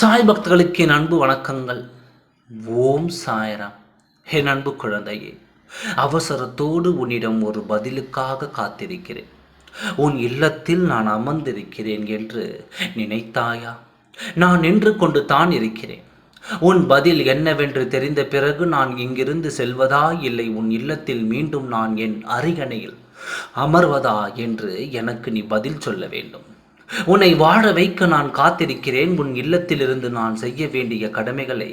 சாய் பக்தர்களுக்கு என் அன்பு வணக்கங்கள். ஓம் சாயராம். என் அன்பு குழந்தையே அவசரத்தோடு உன்னிடம் ஒரு பதிலுக்காக காத்திருக்கிறேன். உன் இல்லத்தில் நான் அமர்ந்திருக்கிறேன் என்று நினைத்தாயா? நான் நின்று கொண்டு தான் இருக்கிறேன். உன் பதில் என்னவென்று தெரிந்த பிறகு நான் இங்கிருந்து செல்வதா இல்லை உன் இல்லத்தில் மீண்டும் நான் என் அருகணையில் அமர்வதா என்று எனக்கு நீ பதில் சொல்ல வேண்டும். உன்னை வாழ வைக்க நான் காத்திருக்கிறேன். உன் இல்லத்திலிருந்து நான் செய்ய வேண்டிய கடமைகளை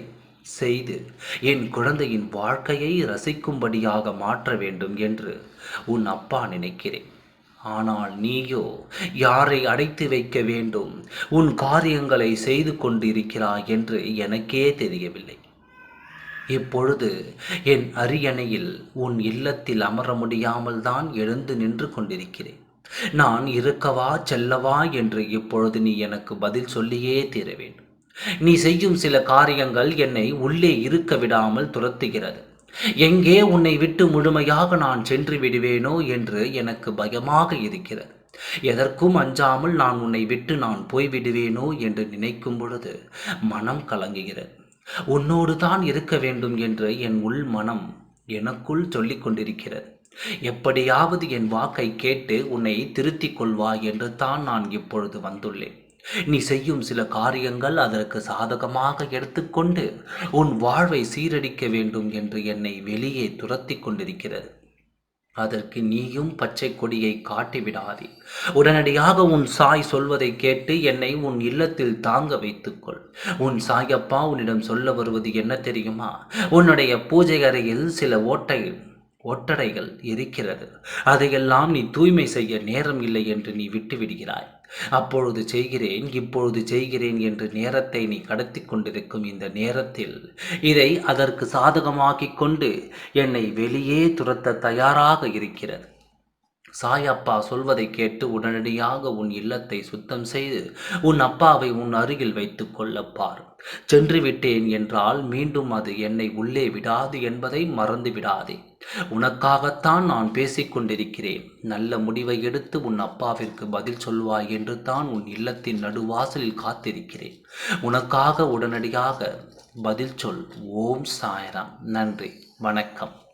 செய்து என் குழந்தையின் வாழ்க்கையை ரசிக்கும்படியாக மாற்ற வேண்டும் என்று உன் அப்பா நினைக்கிறேன். ஆனால் நீயோ யாரை அடைத்து வைக்க வேண்டும்? உன் காரியங்களை செய்து கொண்டிருக்கிறாய் என்று எனக்கே தெரியவில்லை. இப்பொழுது என் அரியணையில் உன் இல்லத்தில் அமர முடியாமல் தான் எழுந்து நின்று கொண்டிருக்கிறேன். நான் இருக்கவா செல்லவா என்று இப்பொழுது நீ எனக்கு பதில் சொல்லியே தீர வேண்டும். நீ செய்யும் சில காரியங்கள் என்னை உள்ளே இருக்க விடாமல் துரத்துகிறது. எங்கே உன்னை விட்டு முழுமையாக நான் சென்று விடுவேனோ என்று எனக்கு பயமாக இருக்கிறது. எதற்கும் அஞ்சாமல் நான் உன்னை விட்டு நான் போய்விடுவேனோ என்று நினைக்கும் பொழுது மனம் கலங்குகிறது. உன்னோடு தான் இருக்க வேண்டும் என்று என் உள் மனம் எனக்குள் சொல்லிக் கொண்டிருக்கிறது. எப்படியாவது என் வாக்கை கேட்டு உன்னை திருத்திக் கொள்வாய் என்று தான் நான் இப்பொழுது வந்துள்ளேன். நீ செய்யும் சில காரியங்கள் அதற்கு சாதகமாக எடுத்துக்கொண்டு உன் வாழ்வை சீரடிக்க வேண்டும் என்று என்னை வெளியே துரத்தி கொண்டிருக்கிறது. அதற்கு நீயும் பச்சை கொடியை காட்டிவிடாதே உடனடியாக உன் சாய் சொல்வதை கேட்டு என்னை உன் இல்லத்தில் தாங்க வைத்துக்கொள் உன் சாயப்பா உன்னிடம் சொல்ல வருவது என்ன தெரியுமா? உன்னுடைய பூஜை அறையில் சில ஓட்டை ஒட்டடைகள் இருக்கிறது அதையெல்லாம் நீ தூய்மை செய்ய நேரம் இல்லை என்று நீ விட்டுவிடுகிறாய். அப்பொழுது செய்கிறேன் இப்பொழுது செய்கிறேன் என்று நேரத்தை நீ கடத்தி கொண்டிருக்கும் இந்த நேரத்தில் இதை அதற்கு சாதகமாக்கிக் கொண்டு என்னை வெளியே துரத்த தயாராக இருக்கிறது. சாயப்பா சொல்வதை கேட்டு உடனடியாக உன் இல்லத்தை சுத்தம் செய்து உன் அப்பாவை உன் அருகில் வைத்துக் கொள்ளப்பார் சென்று விட்டேன் என்றால் மீண்டும் அது என்னை உள்ளே விடாது என்பதை மறந்து விடாதே உனக்காகத்தான் நான் பேசிக்கொண்டிருக்கிறேன். நல்ல முடிவை எடுத்து உன் அப்பாவிற்கு பதில் சொல்வாய் என்று தான் உன் இல்லத்தின் நடுவாசலில் காத்திருக்கிறேன். உனக்காக உடனடியாக பதில் சொல். ஓம் சாயராம். நன்றி. வணக்கம்.